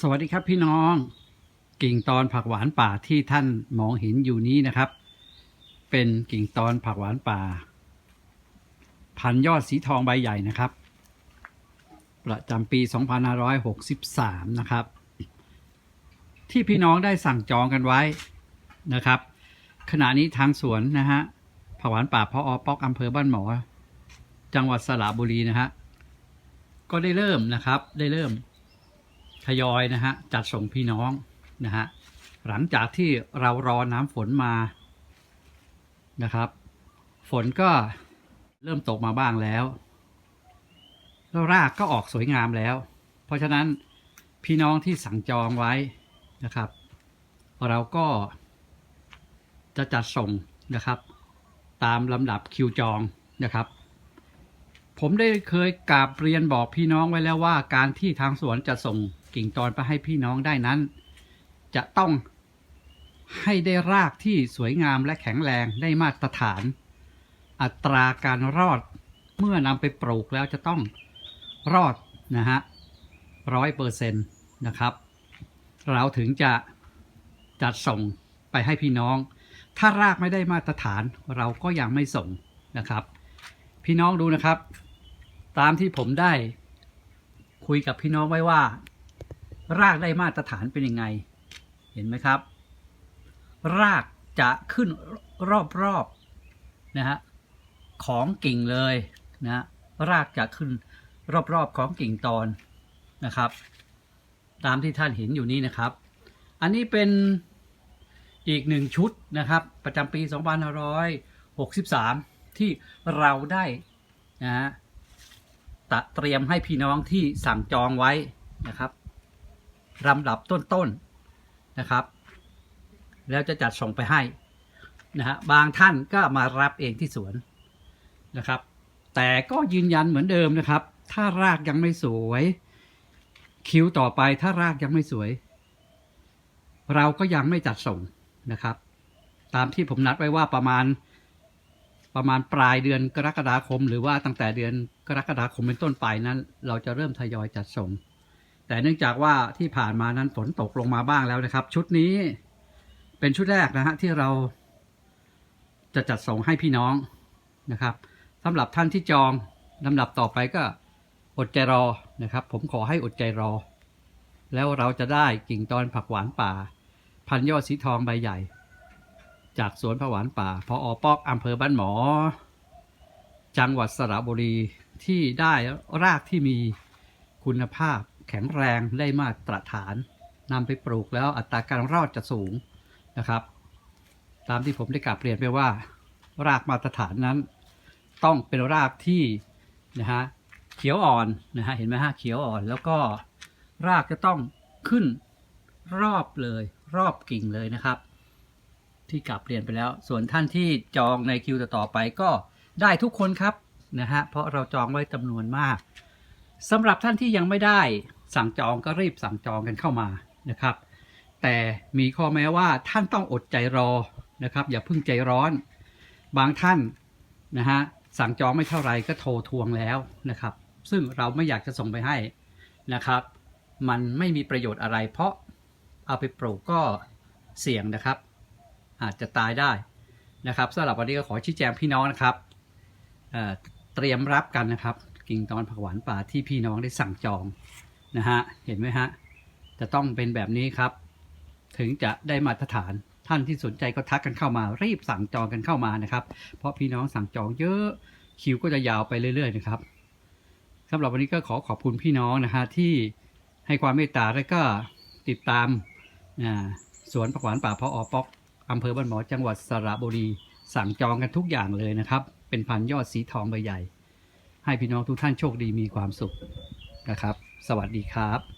สวัสดีครับพี่น้อง กิ่งตอนผักหวานป่าที่ท่านมองเห็นอยู่นี้นะครับ เป็นกิ่งตอนผักหวานป่า พันยอดสีทองใบใหญ่นะครับ ประจำปี 2563 นะครับ ที่พี่น้องได้สั่งจองกันไว้นะครับ ขณะนี้ทางสวนนะฮะผักหวานป่าพออปอกอำเภอบ้านหมอ จังหวัดสระบุรีนะฮะก็ได้เริ่มนะครับได้เริ่ม ทยอยนะฮะจัดส่งพี่น้องนะฮะหลังจากที่เรารอน้ำฝนมานะครับ ฝนก็เริ่มตกมาบ้างแล้วแล้วรากก็ออกสวยงามแล้ว เพราะฉะนั้นพี่น้องที่สั่งจองไว้นะครับ เราก็จะจัดส่งนะครับ ตามลำดับคิวจองนะครับ ผมได้เคยกราบเรียนบอกพี่น้องไว้แล้วว่าการที่ทางสวนจะส่ง กิ่งตอนไปให้พี่น้องได้นั้น จะต้องให้ได้รากที่สวยงามและแข็งแรงได้มาตรฐาน อัตราการรอดเมื่อนำไปปลูกแล้วจะต้องรอดนะฮะร้อยเปอร์เซ็นต์นะครับ เราถึงจะจัดส่งไปให้พี่น้อง ถ้ารากไม่ได้มาตรฐานเราก็ยังไม่ส่งนะครับ พี่น้องดูนะครับ ตามที่ผมได้คุยกับพี่น้องไว้ว่า รากได้มาตรฐานเป็นยังไง เห็นไหมครับ รากจะขึ้นรอบๆนะฮะของกิ่งเลยนะรากจะขึ้นรอบๆของกิ่งตอนนะครับ ตามที่ท่านเห็นอยู่นี้นะครับ อันนี้เป็นอีกหนึ่งชุดนะครับ ประจำปี 2563 ที่เราได้นะฮะตะเตรียมให้พี่น้องที่สั่งจองไว้นะครับ ลำดับต้นๆนะครับ แล้วจะจัดส่งไปให้นะฮะบางท่านก็มารับเองที่สวนนะครับ แต่ก็ยืนยันเหมือนเดิมนะครับ ถ้ารากยังไม่สวย คิวต่อไปถ้ารากยังไม่สวย เราก็ยังไม่จัดส่งนะครับ ตามที่ผมนัดไว้ว่าประมาณประมาณปลายเดือนกรกฎาคม หรือว่าตั้งแต่เดือนกรกฎาคมเป็นต้นไปนั้น เราจะเริ่มทยอยจัดส่ง แต่เนื่องจากว่าที่ผ่านมานั้นฝนตกลงมาบ้างแล้วนะครับ ชุดนี้เป็นชุดแรกนะฮะที่เราจะจัดส่งให้พี่น้องนะครับสำหรับท่านที่จองลำดับต่อไปก็อดใจรอนะครับ ผมขอให้อดใจรอ แล้วเราจะได้กิ่งตอนผักหวานป่า พันยอดสีทองใบใหญ่ จากสวนผักหวานป่าพออปอกอำเภอบ้านหมอ จังหวัดสระบุรีที่ได้รากที่มีคุณภาพ แข็งแรงได้มาตรฐานนำไปปลูกแล้วอัตราการรอดจะสูงนะครับ ตามที่ผมได้กลับเรียนไปว่า รากมาตรฐานนั้น ต้องเป็นรากที่นะฮะเขียวอ่อนนะฮะเห็นไหมฮะเขียวอ่อน แล้วก็รากจะต้องขึ้นรอบเลยรอบกิ่งเลยนะครับ ที่กลับเรียนไปแล้ว ส่วนท่านที่จองในคิวต่อไปก็ได้ทุกคนครับนะฮะเพราะเราจองไว้จำนวนมากสำหรับท่านที่ยังไม่ได้ สั่งจองก็รีบสั่งจองกันเข้ามานะครับ แต่มีข้อแม้ว่าท่านต้องอดใจรอนะครับ อย่าเพิ่งใจร้อน บางท่านนะฮะสั่งจองไม่เท่าไรก็โทรทวงแล้วนะครับ ซึ่งเราไม่อยากจะส่งไปให้นะครับ มันไม่มีประโยชน์อะไร เพราะเอาไปปลูกก็เสี่ยงนะครับ อาจจะตายได้นะครับสำหรับวันนี้ก็ขอชี้แจงพี่น้องนะครับเเตรียมรับกันนะครับ กิ่งตอนผักหวานป่าที่พี่น้องได้สั่งจอง นะฮะเห็นไหมฮะจะต้องเป็นแบบนี้ครับ ถึงจะได้มาตรฐานท่านที่สนใจก็ทักกันเข้ามา รีบสั่งจองกันเข้ามานะครับ เพราะพี่น้องสั่งจองเยอะคิวก็จะยาวไปเรื่อย ๆ นะครับสำหรับวันนี้ก็ขอขอบคุณพี่น้องนะฮะที่ให้ความเมตตาและก็ติดตามสวนผักหวานป่าพออปอกอำเภอบ้านหมอจังหวัดสระบุรีสั่งจองกันทุกอย่างเลยนะครับ เป็นพันยอดสีทองใบใหญ่ ให้พี่น้องทุกท่านโชคดีมีความสุขนะครับ สวัสดีครับ